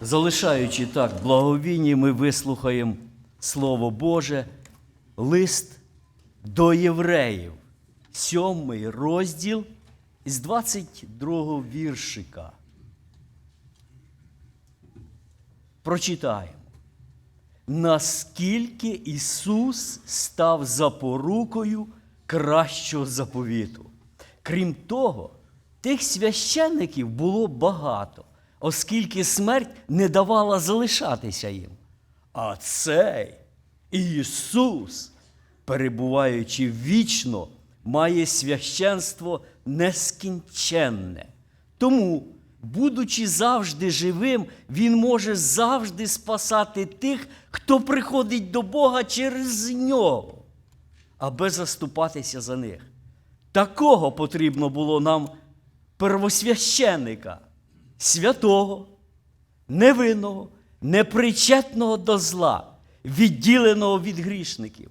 Залишаючи так благовінні, ми вислухаємо Слово Боже, лист до євреїв, сьомий розділ з 22 віршика. Прочитаємо. Наскільки Ісус став запорукою кращого заповіту. Крім того, тих священників було багато, оскільки смерть не давала залишатися їм. А цей Ісус, перебуваючи вічно, має священство нескінченне. Тому, будучи завжди живим, Він може завжди спасати тих, хто приходить до Бога через нього, аби заступатися за них. Такого потрібно було нам первосвященника, святого, невинного, непричетного до зла, відділеного від грішників,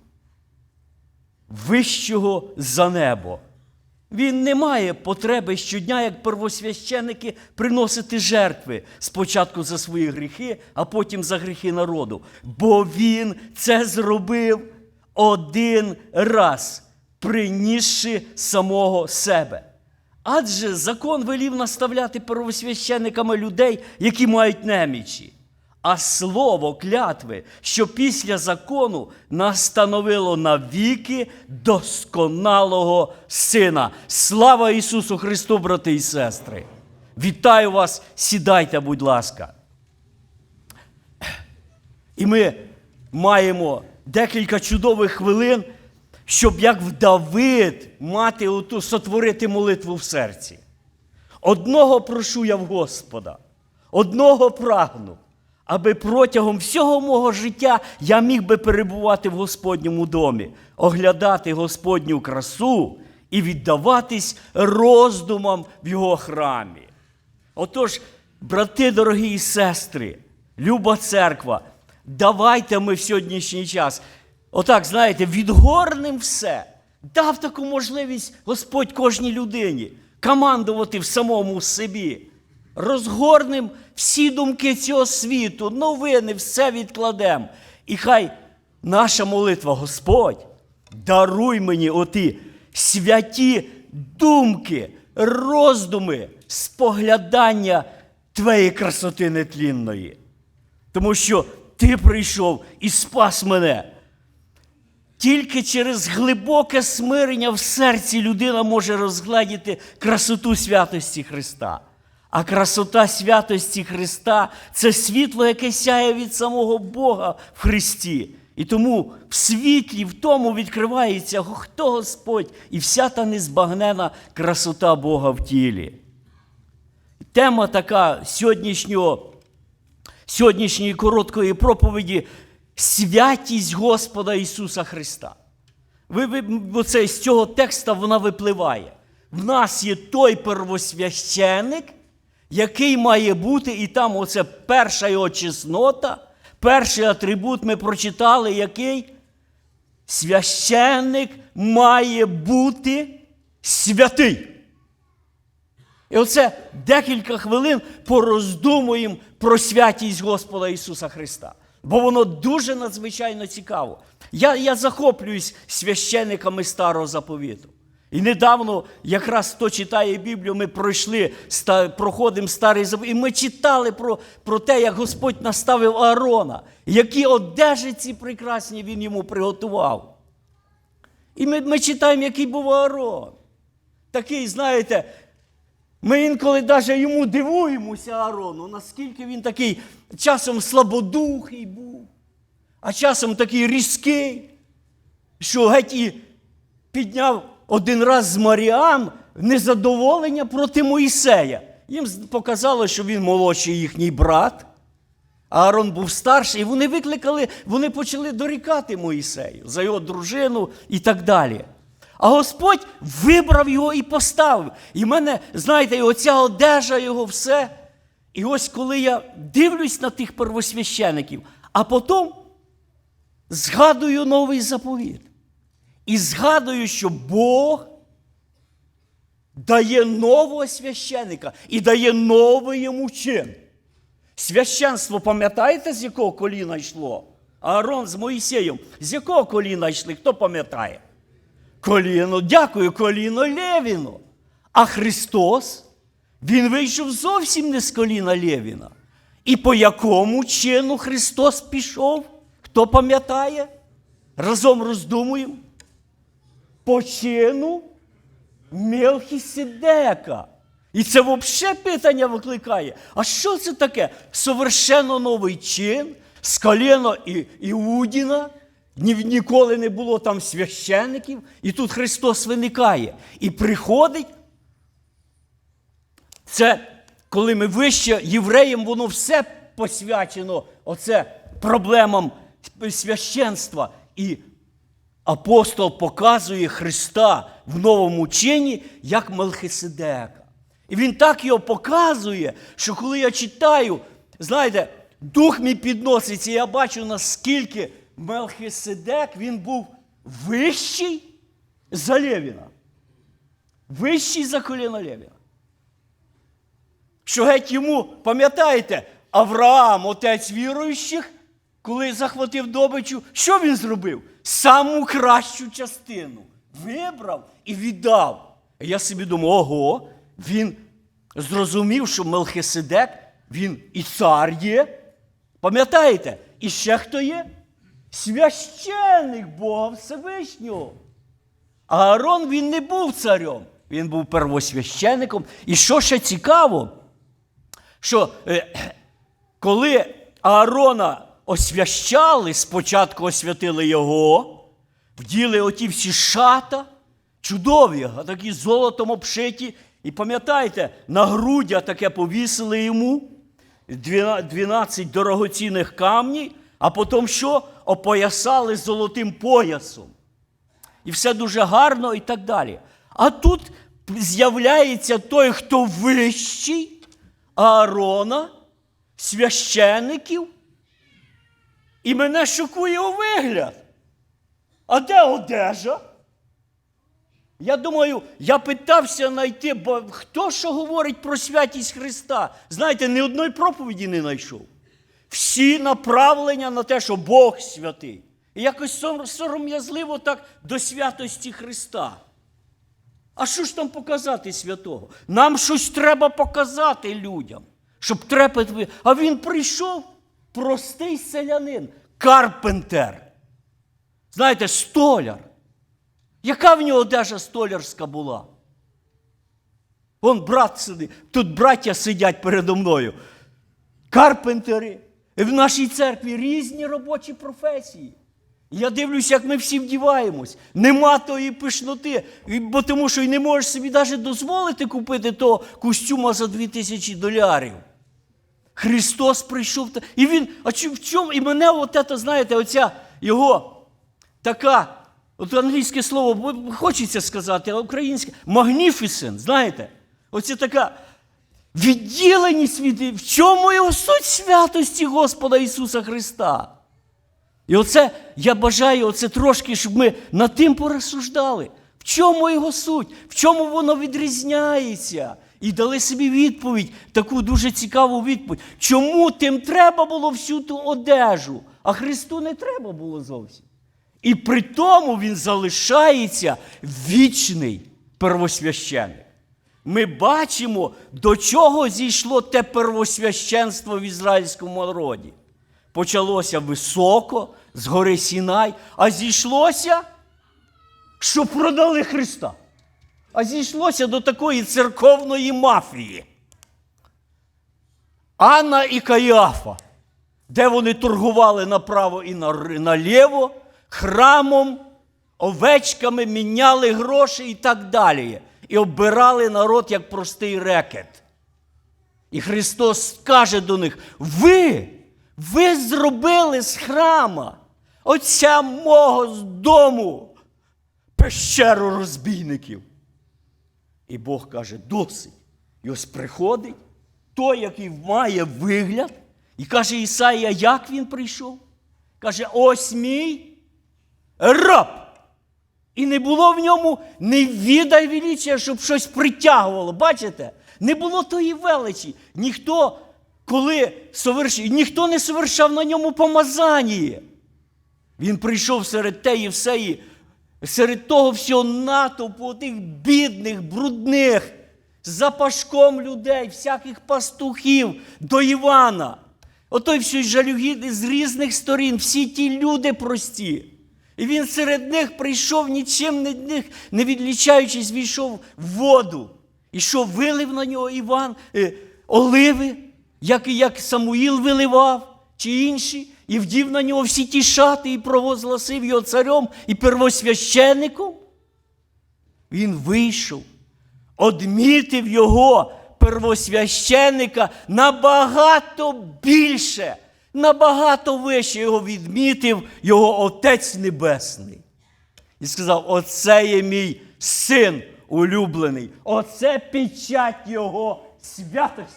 вищого за небо. Він не має потреби щодня, як первосвященники, приносити жертви спочатку за свої гріхи, а потім за гріхи народу. Бо він це зробив один раз, принісши самого себе. Адже закон велів наставляти первосвященниками людей, які мають немічі. А слово клятви, що після закону настановило навіки досконалого сина. Слава Ісусу Христу, брати і сестри! Вітаю вас, сідайте, будь ласка. І ми маємо декілька чудових хвилин, щоб як в Давид мати оту сотворити молитву в серці. Одного прошу я в Господа, одного прагну, аби протягом всього мого життя я міг би перебувати в Господньому домі, оглядати Господню красу і віддаватись роздумам в Його храмі. Отож, брати дорогі і сестри, люба церква, давайте ми в сьогоднішній час, отак, знаєте, відгорнем все. Дав таку можливість Господь кожній людині командувати в самому собі. Розгорнем всі думки цього світу, новини, все відкладемо. І хай наша молитва, Господь, даруй мені оті святі думки, роздуми, споглядання Твоєї красоти нетлінної. Тому що Ти прийшов і спас мене. Тільки через глибоке смирення в серці людина може розгледіти красоту святості Христа. А красота святості Христа це світло, яке сяє від самого Бога в Христі. І тому в світлі, в тому відкривається хто Господь і вся та незбагнена красота Бога в тілі. Тема така сьогоднішнього, сьогоднішньої короткої проповіді святість Господа Ісуса Христа. Ви, ви, оце, з цього текста вона випливає. В нас є той первосвященик, який має бути, і там оце перша його чеснота, перший атрибут ми прочитали, який священник має бути святий. І оце декілька хвилин пороздумуємо про святість Господа Ісуса Христа. Бо воно дуже надзвичайно цікаво. Я, я захоплююсь священниками старого заповіту. І недавно, якраз хто читає Біблію, ми пройшли, ста, проходимо старий заповіт, і ми читали про, про те, як Господь наставив Аарона, які одежі ці прекрасні він йому приготував. І ми, ми читаємо, який був Аарон. Такий, знаєте, ми інколи навіть йому дивуємося Аарону, наскільки він такий часом слабодухий був, а часом такий різкий, що геть і підняв один раз з Маріам незадоволення проти Моїсея. Їм показало, що він молодший їхній брат. А Аарон був старший, і вони викликали, вони почали дорікати Моїсею за його дружину і так далі. А Господь вибрав його і поставив. І в мене, знаєте, оця одежа його все. І ось коли я дивлюсь на тих первосвящеників, а потім згадую новий заповіт. І згадую, що Бог дає нового священика і дає новий йому чин. Священство, пам'ятаєте, з якого коліна йшло? Аарон з Моїсеєм. З якого коліна йшли? Хто пам'ятає? Коліно, дякую, коліно Левіно. А Христос, Він вийшов зовсім не з коліна Левіна. І по якому чину Христос пішов? Хто пам'ятає? Разом роздумуємо. По чину Мелхіседека. І це взагалі питання викликає. А що це таке? Совершенно новий чин з коліна і, Іудіна. Ні, ніколи не було там священиків. І тут Христос виникає. І приходить. Це коли ми вище євреям, воно все посвячено оце проблемам священства. І апостол показує Христа в новому чині як Мелхиседека. І він так його показує, що коли я читаю, знаєте, дух мій підноситься, і я бачу, наскільки Мелхиседек він був вищий за Левіна. Вищий за коліна Левіна. Що геть йому, пам'ятаєте, Авраам, отець віруючих, коли захватив добичу, що він зробив? Саму кращу частину вибрав і віддав. Я собі думаю, ого, він зрозумів, що Мелхиседек, він і цар є. Пам'ятаєте? І ще хто є? Священник Бога Всевишнього. А Аарон він не був царем, він був первосвященником. І що ще цікаво, що е, коли Аарона освящали, спочатку освятили його, вділи оті всі шата, чудові, а такі золотом обшиті. І пам'ятаєте, на грудя таке повісили йому 12 дорогоцінних камнів, а потім що? Опоясали золотим поясом. І все дуже гарно і так далі. А тут з'являється той, хто вищий Аарона, священиків, і мене шокує у вигляд. А де одежа? Я думаю, я питався знайти, бо хто що говорить про святість Христа? Знаєте, ні одної проповіді не знайшов. Всі направлення на те, що Бог святий. І якось сором'язливо так до святості Христа. А що ж там показати святого? Нам щось треба показати людям, щоб трепет. А він прийшов простий селянин, карпентер. Знаєте, столяр. Яка в нього одежа столярська була? Вон брат сидить, тут браття сидять передо мною. Карпентери. В нашій церкві різні робочі професії. Я дивлюся, як ми всі вдіваємось. Нема тої пишноти, бо тому що й не можеш собі навіть дозволити купити того костюма за 2000 долярів. Христос прийшов. І він, а чи- в чому? І мене, от це, знаєте, оця його така, от англійське слово хочеться сказати, а українське magnificent, знаєте? Оце така відділеність від. В чому його суть святості Господа Ісуса Христа? І оце я бажаю оце трошки, щоб ми над тим порозсуждали. В чому його суть? В чому воно відрізняється? І дали собі відповідь, таку дуже цікаву відповідь. Чому тим треба було всю ту одежу, а Христу не треба було зовсім? І при тому він залишається вічний первосвященник. Ми бачимо, до чого зійшло те первосвященство в ізраїльському народі. Почалося високо, з гори Сінай, а зійшлося, що продали Христа. А зійшлося до такої церковної мафії. Анна і Каяфа, де вони торгували направо і наліво, храмом, овечками, міняли гроші і так далі. І оббирали народ як простий рекет. І Христос каже до них: ви, ви зробили з храма, отця мого з дому, пещеру розбійників. І Бог каже, досить. І ось приходить той, який має вигляд, і каже Ісаїя, як він прийшов? Каже, ось мій раб. І не було в ньому ні віда й величия, щоб щось притягувало. Бачите? Не було тої величі. Ніхто, коли соверш... ніхто не совершав на ньому помазання. Він прийшов серед теї всеї, серед того всього натовпу, тих бідних, брудних, запашком людей, всяких пастухів до Івана. Отой всій жалюгідний з різних сторін, всі ті люди прості. І він серед них прийшов, нічим не, них, не відлічаючись, війшов в воду. І що вилив на нього Іван е, оливи, як, і як Самуїл виливав, чи інші, і вдів на нього всі ті шати, і провозгласив його царем і первосвященником. Він вийшов, одмітив його первосвященника набагато більше, набагато вище його відмітив його Отець Небесний. І сказав: Оце є мій син улюблений, оце печать його святості.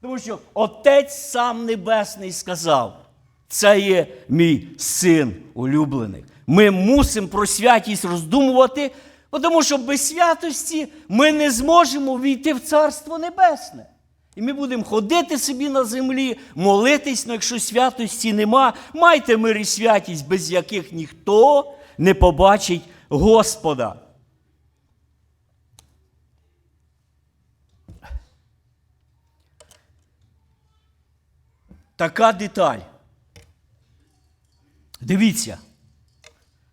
Тому що Отець сам Небесний сказав, це є мій син улюблений. Ми мусимо про святість роздумувати, тому що без святості ми не зможемо війти в Царство Небесне. І ми будемо ходити собі на землі, молитись, але якщо святості нема, майте мир і святість, без яких ніхто не побачить Господа. Така деталь. Дивіться,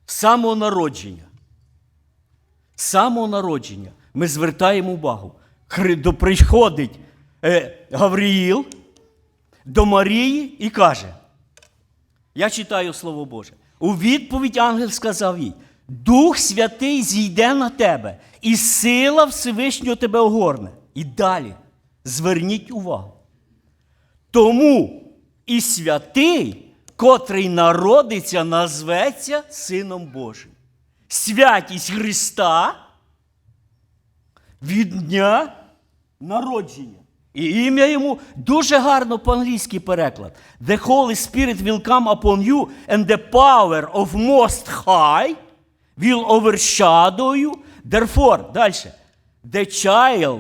з самого народження. З самого народження ми звертаємо увагу. Приходить Гавріїл до Марії і каже: Я читаю Слово Боже. У відповідь ангел сказав їй: Дух Святий зійде на тебе, і сила Всевишнього тебе огорне. І далі зверніть увагу. Тому і святий, котрий народиться, назветься Сином Божим. Святість Христа від дня народження. І ім'я йому дуже гарно по-англійськи переклад. The Holy Spirit will come upon you, and the power of Most High will overshadow you. Therefore, далі. The child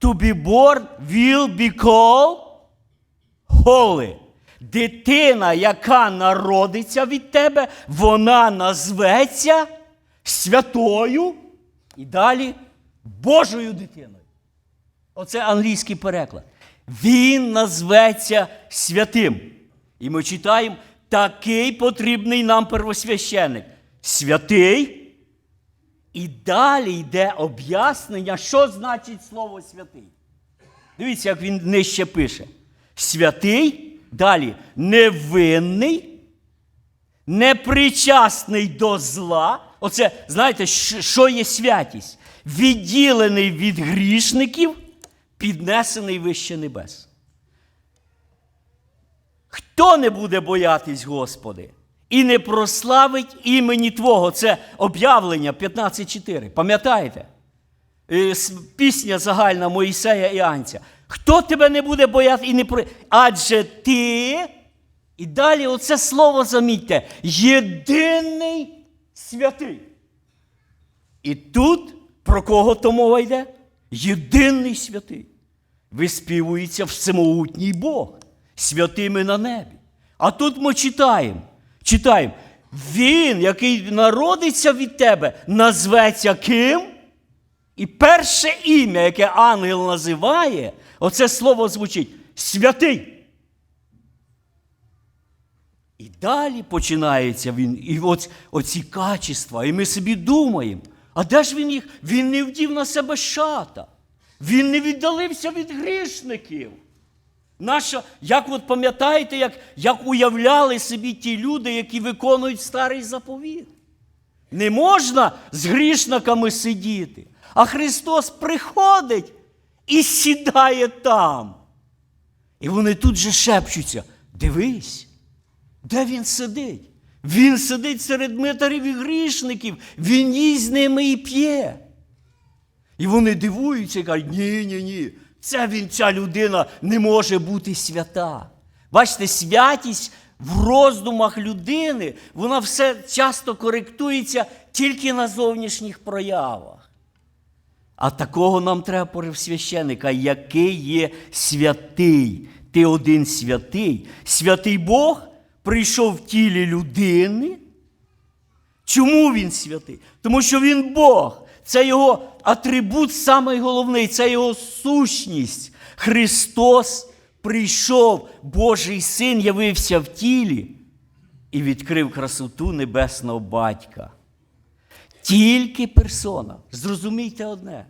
to be born will be called holy. Дитина, яка народиться від тебе, вона назветься святою і далі Божою дитиною. Оце англійський переклад. Він назветься святим. І ми читаємо, такий потрібний нам первосвященник. Святий. І далі йде об'яснення, що значить слово святий. Дивіться, як він нижче пише. Святий, далі невинний, непричасний до зла. Оце, знаєте, що є святість? Відділений від грішників, піднесений вище небес. Хто не буде боятись, Господи, і не прославить імені Твого? Це об'явлення 15.4. Пам'ятаєте? Е, Пісня загальна Моїсея і Анця. Хто тебе не буде бояти і не про. Адже ти. І далі оце слово замітьте. Єдиний святий. І тут про кого то мова йде? Єдиний святий. Виспівується всемогутній Бог, святими на небі. А тут ми читаємо. Читаємо. Він, який народиться від тебе, назветься ким? І перше ім'я, яке ангел називає, оце слово звучить святий. І далі починається він, і оць, оці качества, і ми собі думаємо, а де ж він їх? Він не вдів на себе шата. Він не віддалився від грішників. Наша, як от пам'ятаєте, як, як уявляли собі ті люди, які виконують старий заповіт? Не можна з грішниками сидіти. А Христос приходить і сідає там. І вони тут же шепчуться: дивись, де він сидить? Він сидить серед митарів і грішників, він їсть з ними і п'є. І вони дивуються і кажуть, ні, ні, ні, це він, ця людина не може бути свята. Бачите, святість в роздумах людини, вона все часто коректується тільки на зовнішніх проявах. А такого нам треба священника, який є святий, ти один святий. Святий Бог прийшов в тілі людини. Чому він святий? Тому що він Бог. Це його атрибут самий головний, це його сущність. Христос прийшов, Божий син явився в тілі і відкрив красоту небесного батька. Тільки персона. Зрозумійте одне.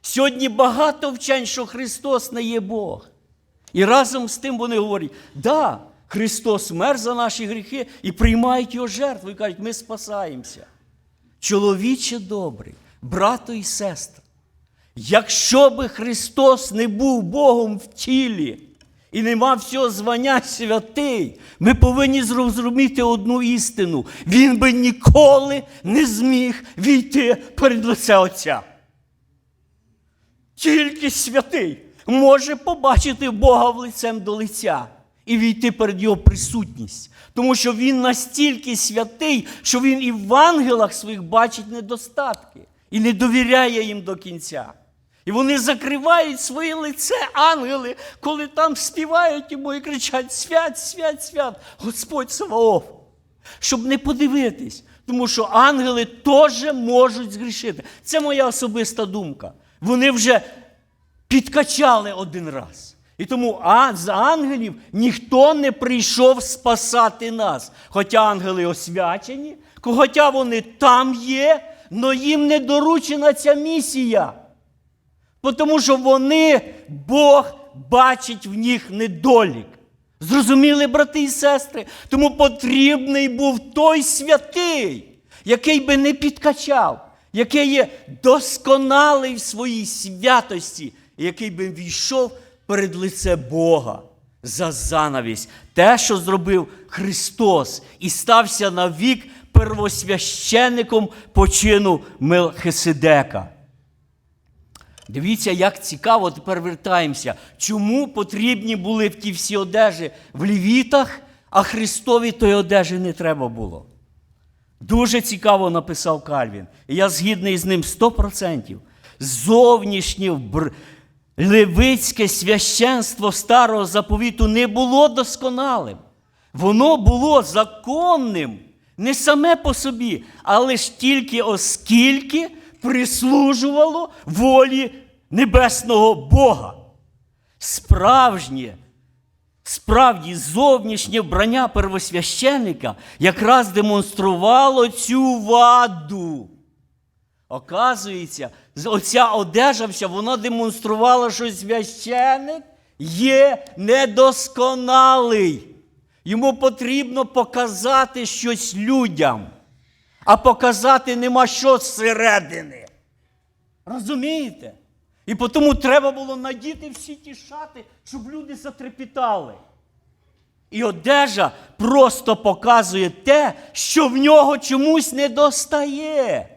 Сьогодні багато вчень, що Христос не є Бог. І разом з тим вони говорять, да, Христос мер за наші гріхи і приймають його жертву і кажуть, ми спасаємося. Чоловіче добрий, брато і сестра, якщо би Христос не був Богом в тілі і не мав всього звання святий, ми повинні зрозуміти одну істину. Він би ніколи не зміг війти перед лице Отця. Тільки святий може побачити Бога в лицем до лиця і війти перед Його присутність. Тому що Він настільки святий, що Він і в ангелах своїх бачить недостатки і не довіряє їм до кінця. І вони закривають своє лице, ангели, коли там співають йому і кричать: Свят, свят, свят, Господь Саваоф, щоб не подивитись. Тому що ангели теж можуть згрішити. Це моя особиста думка. Вони вже підкачали один раз. І тому а, з ангелів ніхто не прийшов спасати нас. Хоча ангели освячені, хоча вони там є, але їм не доручена ця місія. Тому що вони, Бог бачить в них недолік. Зрозуміли, брати і сестри? Тому потрібний був той святий, який би не підкачав, який є досконалий в своїй святості, який би війшов перед лице Бога за занавість. Те, що зробив Христос, і стався навік первосвященником почину Мелхиседека. Дивіться, як цікаво, тепер вертаємося. Чому потрібні були ті всі одежі в лівітах, а Христові тої одежі не треба було? Дуже цікаво написав Кальвін. Я згідний з ним 100%. Зовнішнє. Левицьке священство старого заповіту не було досконалим. Воно було законним не саме по собі, але ж тільки оскільки прислужувало волі небесного Бога. Справжнє, справді зовнішнє вбрання первосвященника якраз демонструвало цю ваду. Оказується, оця одежа вся, вона демонструвала, що священик є недосконалий. Йому потрібно показати щось людям, а показати нема що зсередини. Розумієте? І тому треба було надіти всі ті шати, щоб люди затрепітали. І одежа просто показує те, що в нього чомусь не достає.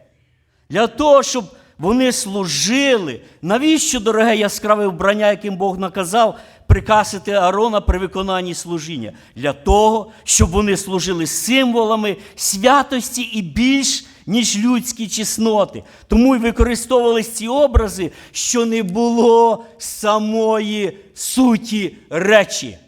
Для того, щоб вони служили. Навіщо, дороге яскраве вбрання, яким Бог наказав прикрасити Аарона при виконанні служіння? Для того, щоб вони служили символами святості і більш, ніж людські чесноти. Тому й використовувались ці образи, що не було самої суті речі.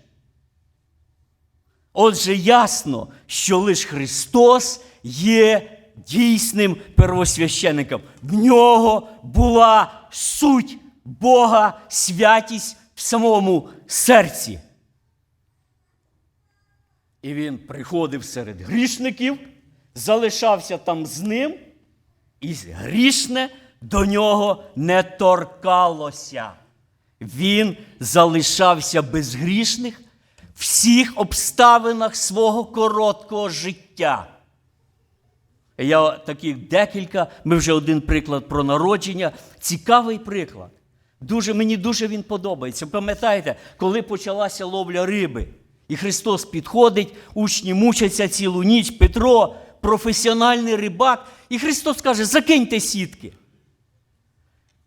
Отже, ясно, що лише Христос є дійсним первосвященником. В нього була суть Бога, святість в самому серці. І він приходив серед грішників, залишався там з ним, і грішне до нього не торкалося. Він залишався безгрішних всіх обставинах свого короткого життя. Я таких декілька, ми вже один приклад про народження. Цікавий приклад. Дуже, Мені дуже він подобається. Пам'ятаєте, коли почалася ловля риби, і Христос підходить, учні мучаться цілу ніч, Петро, професіональний рибак, і Христос каже: закиньте сітки.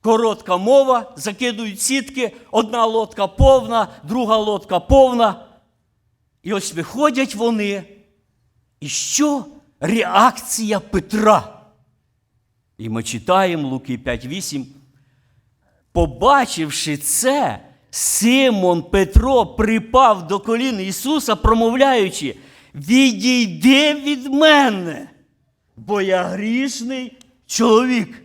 Коротка мова, закидують сітки, одна лодка повна, друга лодка повна. І ось виходять вони. І що? Реакція Петра. І ми читаємо Луки 5.8. Побачивши це, Симон Петро припав до колін Ісуса, промовляючи: Відійди від мене, бо я грішний чоловік.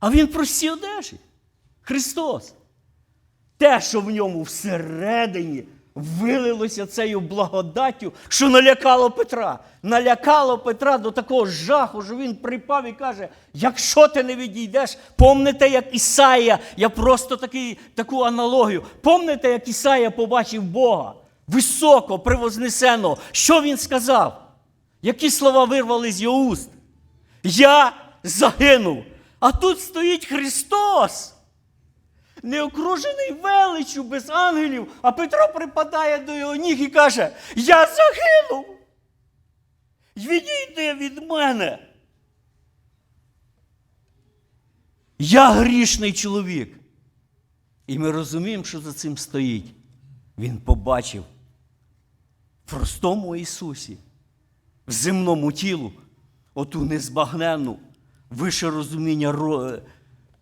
А він прості одежі. Христос. Те, що в ньому всередині вилилося цією благодаттю, що налякало Петра. Налякало Петра до такого жаху, що він припав і каже: якщо ти не відійдеш, помните, як Ісаїя, я просто такий, таку аналогію. Помните, як Ісаїя побачив Бога високо, превознесеного. Що він сказав? Які слова вирвали з його уст? Я загинув. А тут стоїть Христос не окружений величчю без ангелів, а Петро припадає до його ніг і каже: Я загинув. Відійди від мене. Я грішний чоловік. І ми розуміємо, що за цим стоїть. Він побачив в простому Ісусі, в земному тілу, оту незбагненну, вище розуміння ро-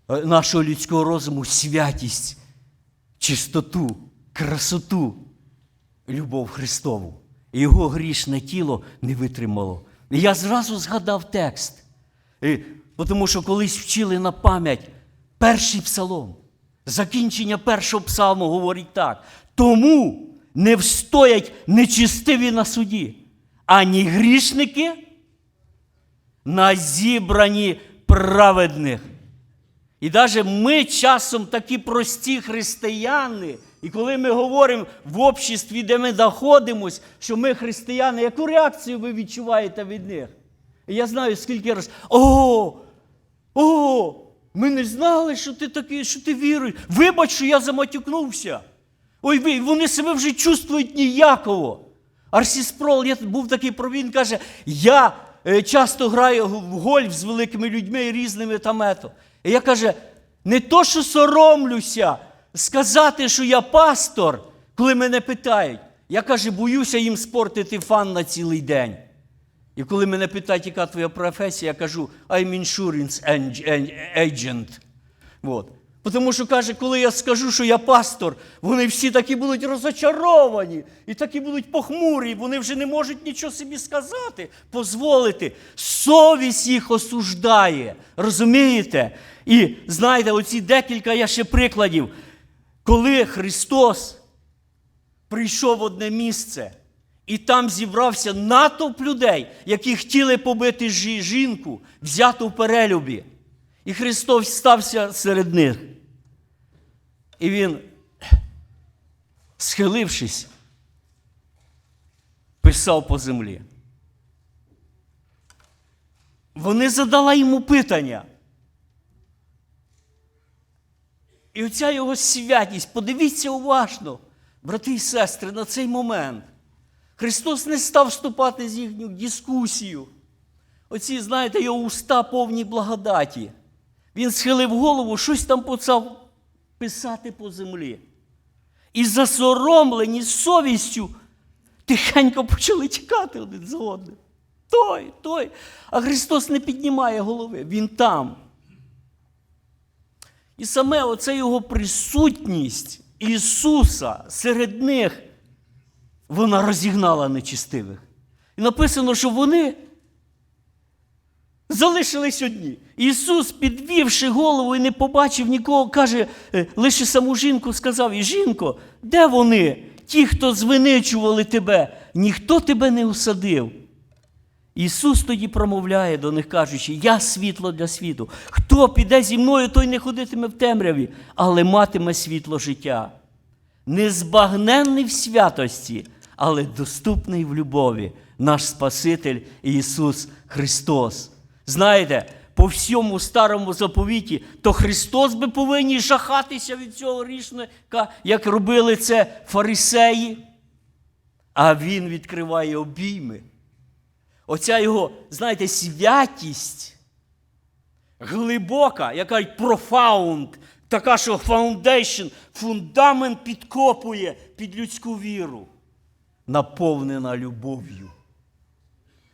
нашого людського розуму, святість, чистоту, красоту, любов Христову. Його грішне тіло не витримало. І я зразу згадав текст. І, тому що колись вчили на пам'ять перший псалом. Закінчення першого псалму говорить так. Тому не встоять нечистиві на суді, ані грішники на зібрані праведних. І навіть ми часом такі прості християни, і коли ми говоримо в обществі, де ми знаходимося, що ми християни, яку реакцію ви відчуваєте від них? Я знаю, скільки раз. О! О! Ми не знали, що ти такий, що ти віруєш. Вибач, що я заматюкнувся. Ой, вони себе вже чувствують ніяково. Арсіс Прол, я був такий про він каже, я е, часто граю в гольф з великими людьми і різними там ето. І я каже, не то, що соромлюся сказати, що я пастор, коли мене питають. Я каже, боюся їм спортити фан на цілий день. І коли мене питають, яка твоя професія, я кажу, I'm insurance agent. От. Тому що каже, коли я скажу, що я пастор, вони всі такі будуть розочаровані і такі будуть похмурі, вони вже не можуть нічого собі сказати, дозволити. Совість їх осуждає. Розумієте? І знаєте, оці декілька я ще прикладів, коли Христос прийшов в одне місце, і там зібрався натовп людей, які хотіли побити жінку, взяту в перелюбі. І Христос стався серед них. І він, схилившись, писав по землі. Вони задала йому питання. І оця його святість, подивіться уважно, брати і сестри, на цей момент. Христос не став вступати з їхню дискусію. Оці, знаєте, його уста повні благодаті. Він схилив голову, щось там почав писати по землі. І засоромлені совістю тихенько почали тікати один за одним. Той, той. А Христос не піднімає голови, Він там. І саме оце його присутність Ісуса серед них, вона розігнала нечистивих. І написано, що вони залишились одні. Ісус, підвівши голову і не побачив нікого, каже, е, лише саму жінку сказав: І жінко, де вони? Ті, хто звиничували тебе, ніхто тебе не усадив. Ісус тоді промовляє до них, кажучи, я світло для світу. Хто піде зі мною, той не ходитиме в темряві, але матиме світло життя. Незбагненний в святості, але доступний в любові, наш Спаситель Ісус Христос. Знаєте, по всьому старому заповіті, то Христос би повинні жахатися від цього грішника, як робили це фарисеї. А Він відкриває обійми. Оця його, знаєте, святість глибока, яка кажуть, profound, така, що foundation, фундамент підкопує під людську віру, наповнена любов'ю.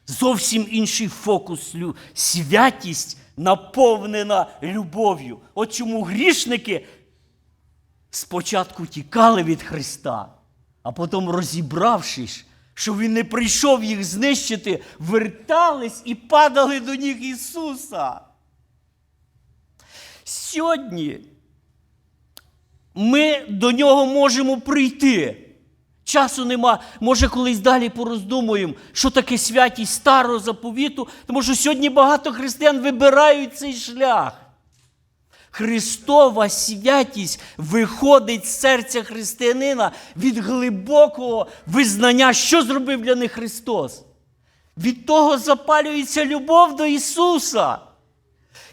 Зовсім інший фокус. Святість наповнена любов'ю. От чому грішники спочатку тікали від Христа, а потім, розібравшись, що Він не прийшов їх знищити, вертались і падали до ніг Ісуса. Сьогодні ми до нього можемо прийти. Часу нема. Може, колись далі пороздумуємо, що таке святість старого заповіту, тому що сьогодні багато християн вибирають цей шлях. Христова святість виходить з серця християнина від глибокого визнання, що зробив для них Христос. Від того запалюється любов до Ісуса.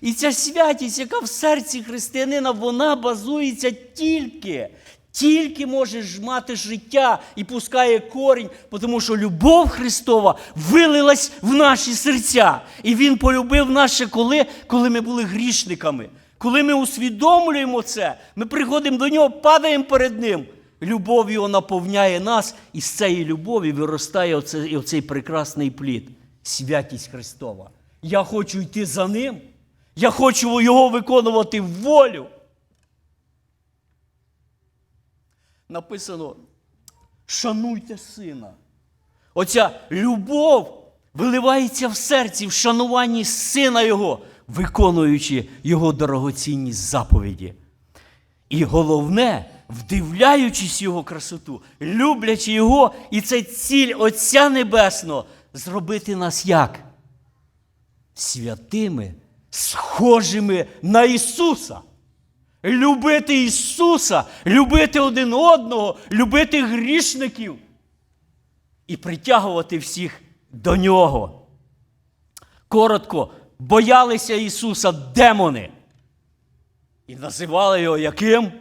І ця святість, яка в серці християнина, вона базується тільки, тільки може мати життя і пускає корінь, тому що любов Христова вилилась в наші серця. І Він полюбив нас ще коли, коли ми були грішниками. Коли ми усвідомлюємо це, ми приходимо до нього, падаємо перед Ним. Любов його наповняє нас, і з цієї любові виростає оцей, оцей прекрасний плід святість Христова. Я хочу йти за ним. Я хочу його виконувати в волю. Написано: шануйте сина. Оця любов виливається в серці в шануванні сина Його, виконуючи Його дорогоцінні заповіді. І головне, вдивляючись Його красоту, люблячи Його, і це ціль Отця Небесного зробити нас як? Святими, схожими на Ісуса. Любити Ісуса, любити один одного, любити грішників і притягувати всіх до Нього. Коротко, боялися Ісуса демони. І називали його яким?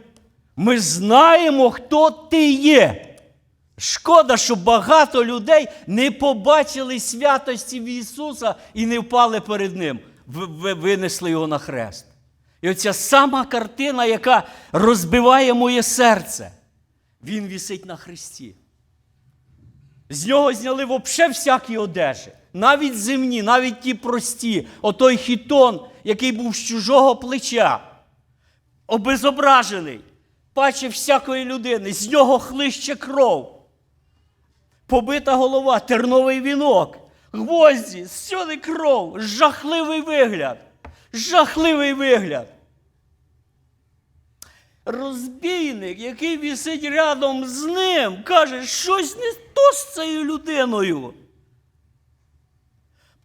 Ми знаємо, хто ти є. Шкода, що багато людей не побачили святості в Ісуса і не впали перед Ним, Ви- ви- винесли його на хрест. І оця сама картина, яка розбиває моє серце, Він вісить на хресті. З нього зняли взагалі всякі одежі, навіть земні, навіть ті прості, отой хітон, який був з чужого плеча, обезображений, паче всякої людини, з нього хлище кров. Побита голова, терновий вінок, гвозді, сюди кров, жахливий вигляд. Жахливий вигляд. Розбійник, який вісить рядом з ним, каже, щось не то з цією людиною.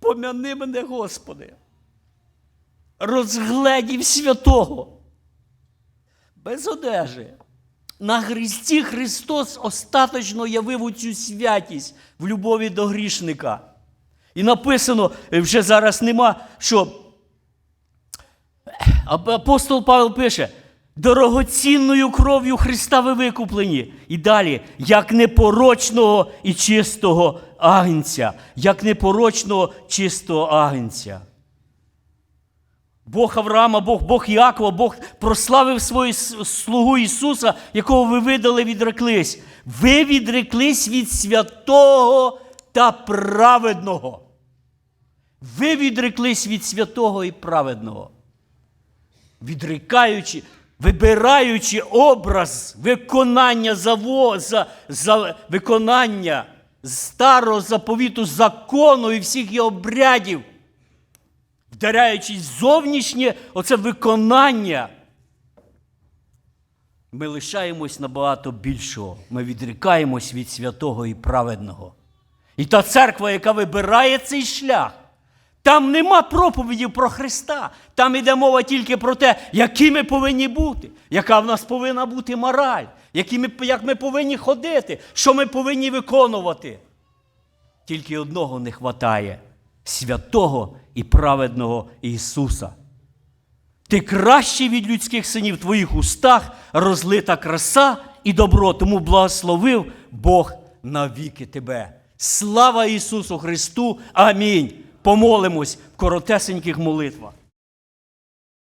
Помяни мене, Господи. Розгледів святого. Без одежі. На Христі Христос остаточно явив цю святість в любові до грішника. І написано, вже зараз нема, що апостол Павел пише: дорогоцінною кров'ю Христа ви викуплені. І далі, як непорочного і чистого агнця, як непорочного чистого агнця. Бог Авраама, Бог, Бог Іакова, Бог прославив свою слугу Ісуса, якого ви видали, відреклись. Ви відреклись від святого та праведного. Ви відреклись від святого і праведного. Відрикаючи, вибираючи образ виконання заво, за, за виконання старого заповіту закону і всіх його обрядів вдаряючись зовнішнє оце виконання, ми лишаємось набагато більшого. Ми відрікаємось від святого і праведного. І та церква, яка вибирає цей шлях, там нема проповідів про Христа. Там йде мова тільки про те, які ми повинні бути, яка в нас повинна бути мораль, які ми, як ми повинні ходити, що ми повинні виконувати. Тільки одного не вистачає святого і праведного Ісуса. Ти кращий від людських синів в твоїх устах розлита краса і добро, тому благословив Бог навіки тебе. Слава Ісусу Христу! Амінь. Помолимось в коротесеньких молитвах.